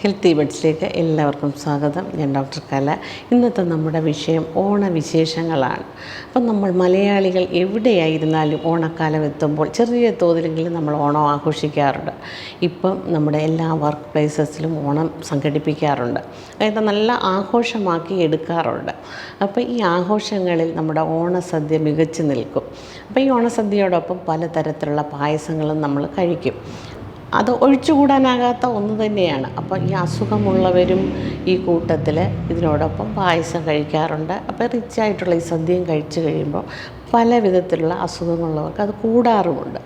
Healthy ബഡ്സിലേക്ക് എല്ലാവർക്കും സ്വാഗതം. ഞാൻ ഡോക്ടർ കല. ഇന്നത്തെ നമ്മുടെ വിഷയം ഓണവിശേഷങ്ങളാണ്. അപ്പം നമ്മൾ മലയാളികൾ എവിടെയായിരുന്നാലും ഓണക്കാലം എത്തുമ്പോൾ ചെറിയ തോതിലെങ്കിലും നമ്മൾ ഓണം ആഘോഷിക്കാറുണ്ട്. ഇപ്പം നമ്മുടെ എല്ലാ വർക്ക് പ്ലേസസിലും ഓണം സംഘടിപ്പിക്കാറുണ്ട്. അതായത് നല്ല ആഘോഷമാക്കി എടുക്കാറുണ്ട്. അപ്പോൾ ഈ ആഘോഷങ്ങളിൽ നമ്മുടെ ഓണസദ്യ മികച്ചു നിൽക്കും. അപ്പോൾ ഈ ഓണസദ്യയോടൊപ്പം പലതരത്തിലുള്ള പായസങ്ങളും നമ്മൾ കഴിക്കും. അത് ഒഴിച്ചുകൂടാനാകാത്ത ഒന്ന് തന്നെയാണ്. അപ്പം ഈ അസുഖമുള്ളവരും ഈ കൂട്ടത്തിൽ ഇതിനോടൊപ്പം പായസം കഴിക്കാറുണ്ട്. അപ്പോൾ റിച്ചായിട്ടുള്ള ഈ സദ്യയും കഴിച്ചു കഴിയുമ്പോൾ പല വിധത്തിലുള്ള അസുഖങ്ങളുള്ളവർക്ക് അത് കൂടാറുമുണ്ട്.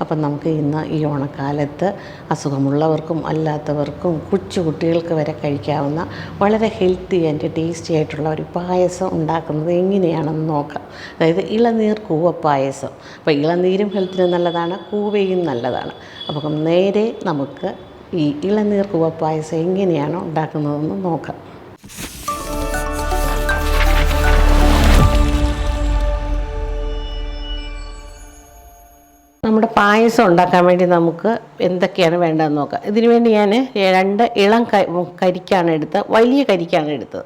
അപ്പം നമുക്ക് ഇന്ന് ഈ ഓണക്കാലത്ത് അസുഖമുള്ളവർക്കും അല്ലാത്തവർക്കും കൊച്ചു കുട്ടികൾക്ക് വരെ കഴിക്കാവുന്ന വളരെ ഹെൽത്തി ആൻഡ് ടേസ്റ്റി ആയിട്ടുള്ള ഒരു പായസം ഉണ്ടാക്കുന്നത് എങ്ങനെയാണെന്ന് നോക്കാം. അതായത് ഇളനീർ കൂവ പായസം. അപ്പോൾ ഇളനീരും ഹെൽത്തിന് നല്ലതാണ് കൂവയും നല്ലതാണ്. അപ്പം നേരെ നമുക്ക് ഈ ഇളനീർ കൂവ പായസം എങ്ങനെയാണ് ഉണ്ടാക്കുന്നതെന്ന് നോക്കാം. നമ്മുടെ പായസം ഉണ്ടാക്കാൻ വേണ്ടി നമുക്ക് എന്തൊക്കെയാണ് വേണ്ടതെന്ന് നോക്കാം. ഇതിനു വേണ്ടി ഞാൻ രണ്ട് ഇളം കരിക്കാണ് എടുത്തത്. വലിയ കരിക്കാണ് എടുത്തത്.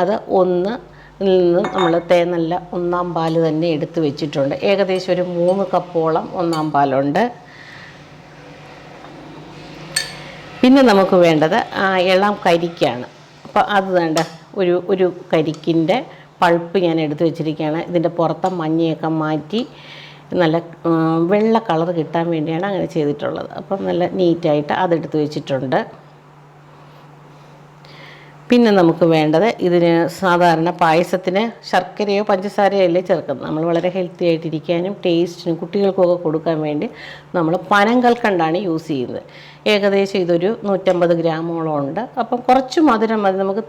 അത് ഒന്ന് നിന്ന് നമ്മൾ തേനല്ല ഒന്നാം പാൽ തന്നെ എടുത്ത് വെച്ചിട്ടുണ്ട്. ഏകദേശം ഒരു മൂന്ന് കപ്പോളം ഒന്നാം പാലുണ്ട്. പിന്നെ നമുക്ക് വേണ്ടത് ഇളം കരിക്കാണ്. അപ്പോൾ അത് വേണ്ട ഒരു ഒരു കരിക്കിന്റെ പൾപ്പ് ഞാൻ എടുത്ത് വെച്ചിരിക്കുകയാണ്. ഇതിന്റെ പുറത്തെ മഞ്ഞയൊക്കെ മാറ്റി നല്ല വെള്ള കളർ കിട്ടാൻ വേണ്ടിയാണ് അങ്ങനെ ചെയ്തിട്ടുള്ളത്. അപ്പം നല്ല നീറ്റായിട്ട് അതെടുത്ത് വെച്ചിട്ടുണ്ട്. പിന്നെ നമുക്ക് വേണ്ടത് ഇതിന് സാധാരണ പായസത്തിന് ശർക്കരയോ പഞ്ചസാരയോ അല്ലേ ചേർക്കുന്നത്. നമ്മൾ വളരെ ഹെൽത്തി ആയിട്ടിരിക്കാനും ടേസ്റ്റിനും കുട്ടികൾക്കൊക്കെ കൊടുക്കാൻ വേണ്ടി നമ്മൾ പനം കൽക്കണ്ടാണ് യൂസ് ചെയ്യുന്നത്. ഏകദേശം ഇതൊരു നൂറ്റമ്പത് ഗ്രാമോളം ഉണ്ട്. അപ്പം കുറച്ച് മധുരം മതി നമുക്ക്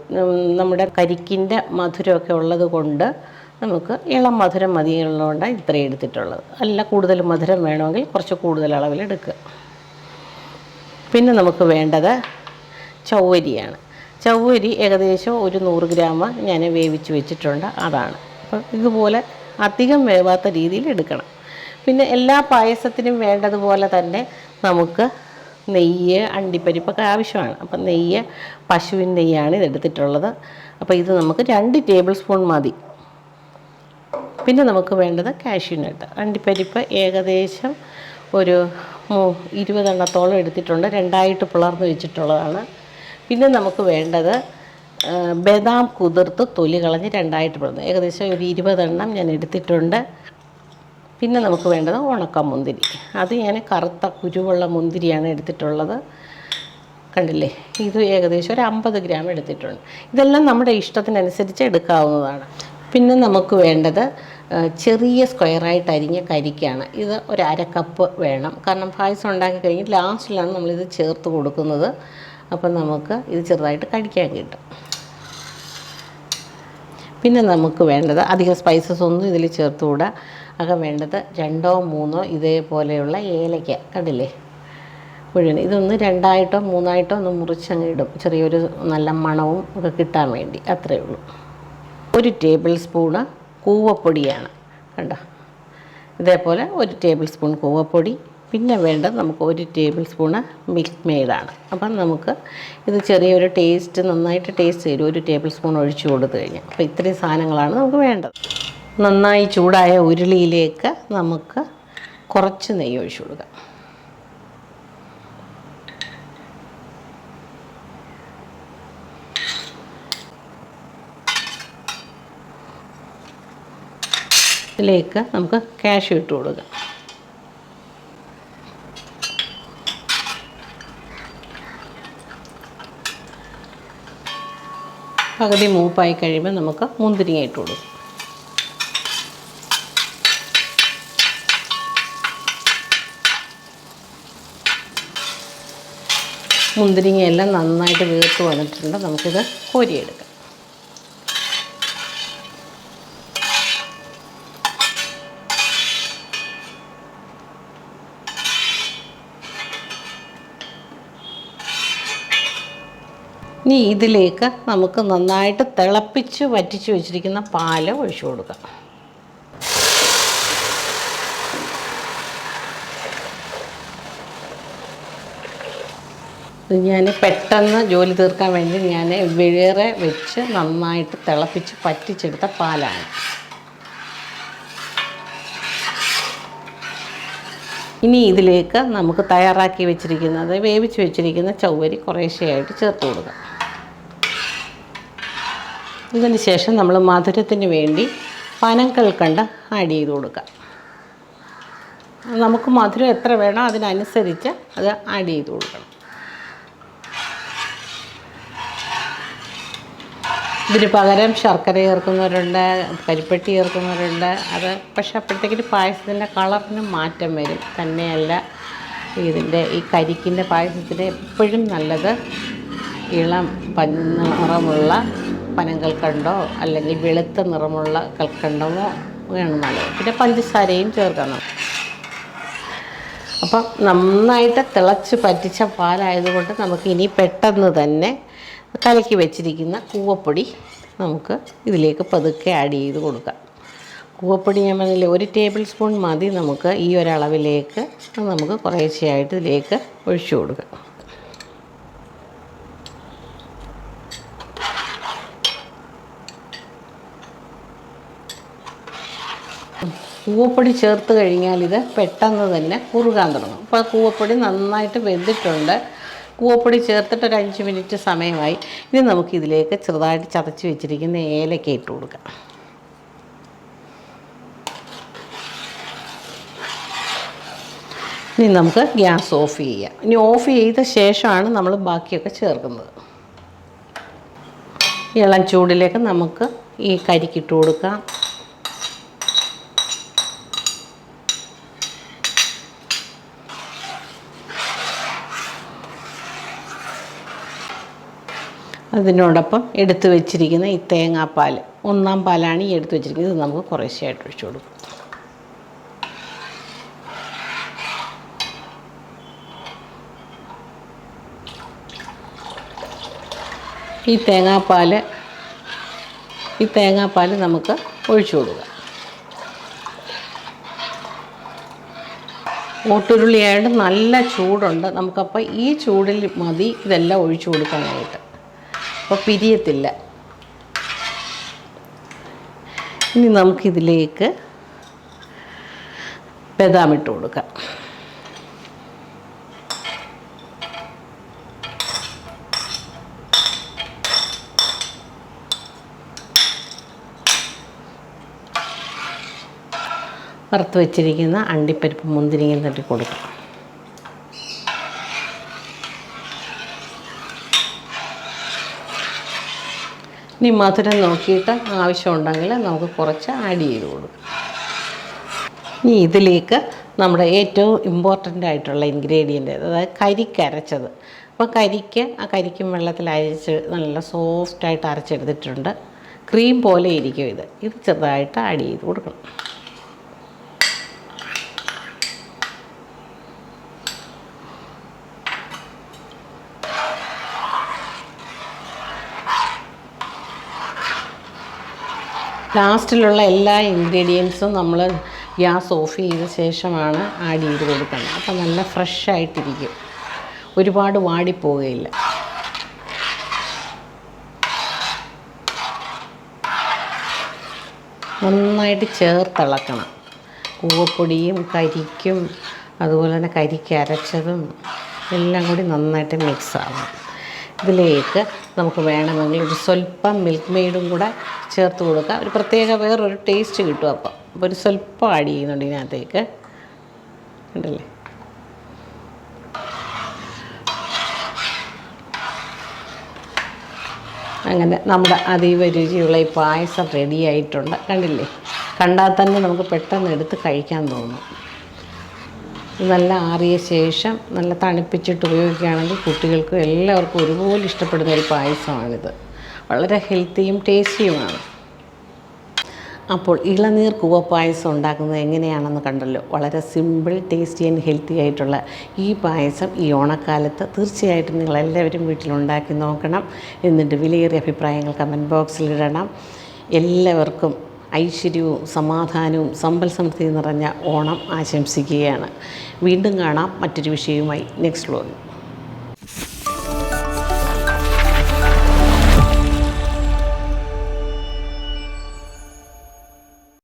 നമ്മുടെ കരിക്കിന്റെ മധുരമൊക്കെ ഉള്ളത് കൊണ്ട് നമുക്ക് ഇളം മധുരം മതിയുള്ളതുകൊണ്ടാണ് ഇത്രയും എടുത്തിട്ടുള്ളത്. അല്ല കൂടുതൽ മധുരം വേണമെങ്കിൽ കുറച്ച് കൂടുതൽ അളവിൽ എടുക്കുക. പിന്നെ നമുക്ക് വേണ്ടത് ചൗവരിയാണ്. ചൗവരി ഏകദേശം ഒരു നൂറ് ഗ്രാം ഞാൻ വേവിച്ച് വെച്ചിട്ടുണ്ട്. അതാണ്. അപ്പം ഇതുപോലെ അധികം വേവാത്ത രീതിയിൽ എടുക്കണം. പിന്നെ എല്ലാ പായസത്തിനും വേണ്ടതുപോലെ തന്നെ നമുക്ക് നെയ്യ് അണ്ടിപ്പരിപ്പൊക്കെ ആവശ്യമാണ്. അപ്പം നെയ്യ് പശുവിൻ നെയ്യാണ് ഇതെടുത്തിട്ടുള്ളത് അപ്പോൾ ഇത് നമുക്ക് രണ്ട് ടേബിൾ സ്പൂൺ മതി. പിന്നെ നമുക്ക് വേണ്ടത് കാഷ്യൂ നട്ട് അണ്ടിപ്പരിപ്പ് ഏകദേശം ഒരു ഇരുപതെണ്ണത്തോളം എടുത്തിട്ടുണ്ട്. രണ്ടായിട്ട് പിളർന്ന് വെച്ചിട്ടുള്ളതാണ്. പിന്നെ നമുക്ക് വേണ്ടത് ബദാം കുതിർത്ത് തൊലി കളഞ്ഞ് രണ്ടായിട്ട് പിളർന്ന്. ഏകദേശം ഒരു ഇരുപതെണ്ണം ഞാൻ എടുത്തിട്ടുണ്ട്. പിന്നെ നമുക്ക് വേണ്ടത് ഉണക്ക മുന്തിരി. അത് ഞാൻ കറുത്ത കുരുവുള്ള മുന്തിരിയാണ് എടുത്തിട്ടുള്ളത്. കണ്ടില്ലേ? ഇത് ഏകദേശം ഒരു അമ്പത് ഗ്രാം എടുത്തിട്ടുണ്ട്. ഇതെല്ലാം നമ്മുടെ ഇഷ്ടത്തിനനുസരിച്ച് എടുക്കാവുന്നതാണ്. പിന്നെ നമുക്ക് വേണ്ടത് ചെറിയ സ്ക്വയറായിട്ട് അരിഞ്ഞ കരിക്കാണ്. ഇത് ഒരു അര കപ്പ് വേണം. കാരണം പായസം ഉണ്ടാക്കി കഴിഞ്ഞ് ലാസ്റ്റിലാണ് നമ്മളിത് ചേർത്ത് കൊടുക്കുന്നത്. അപ്പം നമുക്ക് ഇത് ചെറുതായിട്ട് കടിക്കാൻ കിട്ടും. പിന്നെ നമുക്ക് വേണ്ടത് അധികം സ്പൈസസ് ഒന്നും ഇതിൽ ചേർത്തുകൂടാ. ആകെ വേണ്ടത് രണ്ടോ മൂന്നോ ഇതേപോലെയുള്ള ഏലയ്ക്ക കണ്ടില്ലേ? മുഴുവൻ. ഇതൊന്ന് രണ്ടായിട്ടോ മൂന്നായിട്ടോ ഒന്ന് മുറിച്ചങ്ങ് ഇടും. ചെറിയൊരു നല്ല മണവും ഒക്കെ കിട്ടാൻ വേണ്ടി. അത്രയേ ഉള്ളൂ. ഒരു ടേബിൾ സ്പൂണ് കൂവപ്പൊടിയാണ്. കണ്ടോ? ഇതേപോലെ ഒരു ടേബിൾ സ്പൂൺ കൂവപ്പൊടി. പിന്നെ വേണ്ടത് നമുക്ക് ഒരു ടേബിൾ സ്പൂണ് മിൽക്ക് മെയ്ഡാണ് അപ്പം നമുക്ക് ഇത് ചെറിയൊരു ടേസ്റ്റ് നന്നായിട്ട് ടേസ്റ്റ് ചെയ്യും ഒരു ടേബിൾ സ്പൂൺ ഒഴിച്ചു കൊടുത്തു കഴിഞ്ഞാൽ അപ്പോൾ ഇത്രയും സാധനങ്ങളാണ് നമുക്ക് വേണ്ടത്. നന്നായി ചൂടായ ഉരുളിയിലേക്ക് നമുക്ക് കുറച്ച് നെയ്യ് ഒഴിച്ചു കൊടുക്കാം. ഇതിലേക്ക് നമുക്ക് ക്യാഷ് ഇട്ട് കൊടുക്കാം. പകുതി മൂപ്പായി കഴിയുമ്പോൾ നമുക്ക് മുന്തിരിങ്ങ ഇട്ട് കൊടുക്കും. മുന്തിരിങ്ങയെല്ലാം നന്നായിട്ട് വീർത്ത് വന്നിട്ടുണ്ട്. നമുക്കിത് കോരിയെടുക്കാം. ഇനി ഇതിലേക്ക് നമുക്ക് നന്നായിട്ട് തിളപ്പിച്ച് വറ്റിച്ച് വെച്ചിരിക്കുന്ന പാൽ ഒഴിച്ചു കൊടുക്കാം. ഞാൻ പെട്ടെന്ന് ജോലി തീർക്കാൻ വേണ്ടി ഞാൻ വേറെ വെച്ച് നന്നായിട്ട് തിളപ്പിച്ച് പറ്റിച്ചെടുത്ത പാലാണ്. ഇനി ഇതിലേക്ക് നമുക്ക് തയ്യാറാക്കി വെച്ചിരിക്കുന്നത് വേവിച്ച് വെച്ചിരിക്കുന്ന ചൗവരി കുറേശ്ശെയായിട്ട് ചേർത്ത് കൊടുക്കാം. ഇതിന് ശേഷം നമ്മൾ മധുരത്തിന് വേണ്ടി പനം കൽക്കണ്ട ആഡ് ചെയ്ത് കൊടുക്കാം. നമുക്ക് മധുരം എത്ര വേണോ അതിനനുസരിച്ച് അത് ആഡ് ചെയ്ത് കൊടുക്കണം. ഇതിന് പകരം ശർക്കര ചേർക്കുന്നവരുണ്ട് കരിപ്പെട്ടി ചേർക്കുന്നവരുണ്ട്. അത് പക്ഷെ അപ്പോഴത്തേക്കിന് പായസത്തിന്റെ കളറിന് മാറ്റം വരും. തന്നെയല്ല ഇതിന്റെ ഈ കരിക്കിന്റെ പായസത്തിന് എപ്പോഴും നല്ലത് ഇളം പഞ്ഞ നിറമുള്ള പനങ്കൽക്കണ്ടോ അല്ലെങ്കിൽ വെളുത്ത നിറമുള്ള കൽക്കണ്ടമോ വേണം നല്ലത്. പിന്നെ പഞ്ചസാരയും ചേർക്കണം. അപ്പം നന്നായിട്ട് തിളച്ച് പറ്റിച്ച പാലായതുകൊണ്ട് നമുക്ക് ഇനി പെട്ടെന്ന് തന്നെ കലക്കി വെച്ചിരിക്കുന്ന കൂവപ്പൊടി നമുക്ക് ഇതിലേക്ക് പതുക്കെ ആഡ് ചെയ്ത് കൊടുക്കാം. കൂവപ്പൊടി ഞാൻ പറഞ്ഞില്ലേ ഒരു ടേബിൾ സ്പൂൺ മതി നമുക്ക് ഈ ഒരളവിലേക്ക്. നമുക്ക് കുറേശ്ശെയായിട്ട് ഇതിലേക്ക് ഒഴിച്ചു കൊടുക്കാം. കൂവപ്പൊടി ചേർത്ത് കഴിഞ്ഞാൽ ഇത് പെട്ടെന്ന് തന്നെ കുറുകാൻ തുടങ്ങും. അപ്പോൾ കൂവപ്പൊടി നന്നായിട്ട് വെന്തിട്ടുണ്ട്. കൂവപ്പൊടി ചേർത്തിട്ട് ഒരു അഞ്ച് മിനിറ്റ് സമയമായി. ഇനി നമുക്ക് ഇതിലേക്ക് ചെറുതായിട്ട് ചതച്ച് വെച്ചിരിക്കുന്ന ഏലക്ക ഇട്ട് കൊടുക്കാം. ഇനി നമുക്ക് ഗ്യാസ് ഓഫ് ചെയ്യാം. ഇനി ഓഫ് ചെയ്ത ശേഷമാണ് നമ്മൾ ബാക്കിയൊക്കെ ചേർക്കുന്നത്. ഇളം ചൂടിലേക്ക് നമുക്ക് ഈ കരിക്കിട്ട് കൊടുക്കാം. അതിനോടൊപ്പം എടുത്തു വെച്ചിരിക്കുന്ന ഈ തേങ്ങാപ്പാൽ ഒന്നാം പാലാണ് ഈ എടുത്തു വെച്ചിരിക്കുന്നത്. ഇത് നമുക്ക് കുറേശ്ശെയായിട്ട് ഒഴിച്ചു കൊടുക്കും. ഈ തേങ്ങാപ്പാൽ ഈ തേങ്ങാപ്പാൽ നമുക്ക് ഒഴിച്ചു കൊടുക്കാം. ഓട്ടുരുളിയായിട്ട് നല്ല ചൂടുണ്ട്. നമുക്കപ്പോൾ ഈ ചൂടിൽ മതി. ഇതെല്ലാം ഒഴിച്ചു കൊടുക്കാനായിട്ട്. അപ്പോൾ പിരിയത്തില്ല. ഇനി നമുക്കിതിലേക്ക് ബദാം ഇട്ട് കൊടുക്കാം. വറുത്ത് വെച്ചിരിക്കുന്ന അണ്ടിപ്പരിപ്പ് മുന്തിരിങ്ങയും തട്ടി കൊടുക്കാം. ഇനി മധുരം നോക്കിയിട്ട് ആവശ്യമുണ്ടെങ്കിൽ നമുക്ക് കുറച്ച് ആഡ് ചെയ്ത് കൊടുക്കാം. ഇനി ഇതിലേക്ക് നമ്മുടെ ഏറ്റവും ഇമ്പോർട്ടന്റ് ആയിട്ടുള്ള ഇൻഗ്രീഡിയന്റ് അതായത് കരിക്കരച്ചത് അപ്പോൾ കരിക്ക് ആ കരിക്കും വെള്ളത്തിൽ അരച്ച് നല്ല സോഫ്റ്റായിട്ട് അരച്ചെടുത്തിട്ടുണ്ട്. ക്രീം പോലെ ഇരിക്കും ഇത്. ഇത് ചെറുതായിട്ട് ആഡ് ചെയ്ത് കൊടുക്കണം. ലാസ്റ്റിലുള്ള എല്ലാ ഇൻഗ്രീഡിയൻസും നമ്മൾ ഗ്യാസ് ഓഫ് ചെയ്ത ശേഷമാണ് ആഡ് ചെയ്ത് കൊടുക്കുന്നത്. അപ്പോൾ നല്ല ഫ്രഷ് ആയിട്ടിരിക്കും ഒരുപാട് വാടിപ്പോവുകയില്ല നന്നായിട്ട് ചേർത്തിളക്കണം. കൂവപ്പൊടിയും കരിക്കും അതുപോലെ തന്നെ കരിക്ക് അരച്ചതും എല്ലാം കൂടി നന്നായിട്ട് മിക്സ് ആവണം. ഇതിലേക്ക് നമുക്ക് വേണമെങ്കിൽ ഒരു സ്വല്പം മിൽക്ക് മെയ്ഡും കൂടെ ചേർത്ത് കൊടുക്കാം. ഒരു പ്രത്യേക വേറൊരു ടേസ്റ്റ് കിട്ടും അപ്പം. അപ്പോൾ ഒരു സ്വല്പം ആഡ് ചെയ്യുന്നുണ്ട് ഇതിനകത്തേക്ക്. ഉണ്ടല്ലേ അങ്ങനെ നമ്മുടെ അതീവ രുചിയുള്ള ഈ പായസം റെഡിയായിട്ടുണ്ട് കണ്ടില്ലേ? കണ്ടാൽ തന്നെ നമുക്ക് പെട്ടെന്ന് എടുത്ത് കഴിക്കാൻ തോന്നും. നല്ല ആറിയ ശേഷം നല്ല തണുപ്പിച്ചിട്ട് ഉപയോഗിക്കുകയാണെങ്കിൽ കുട്ടികൾക്കും എല്ലാവർക്കും ഒരുപോലെ ഇഷ്ടപ്പെടുന്ന ഒരു പായസമാണിത്. വളരെ ഹെൽത്തിയും ടേസ്റ്റിയുമാണ്. അപ്പോൾ ഇളനീർ കൂവ പായസം ഉണ്ടാക്കുന്നത് എങ്ങനെയാണെന്ന് കണ്ടല്ലോ. വളരെ സിമ്പിൾ ടേസ്റ്റി ആൻഡ് ഹെൽത്തി ആയിട്ടുള്ള ഈ പായസം ഈ ഓണക്കാലത്ത് തീർച്ചയായിട്ടും നിങ്ങളെല്ലാവരും വീട്ടിലുണ്ടാക്കി നോക്കണം. എന്നിട്ട് വിലയേറിയ അഭിപ്രായങ്ങൾ കമന്റ് ബോക്സിലിടണം എല്ലാവർക്കും ഐശ്വര്യവും സമാധാനവും സമ്പൽ സമൃദ്ധി നിറഞ്ഞ ഓണം ആശംസിക്കുകയാണ്. വീണ്ടും കാണാം മറ്റൊരു വിഷയവുമായി. നെക്സ്റ്റ് വ്ലോഗിൽ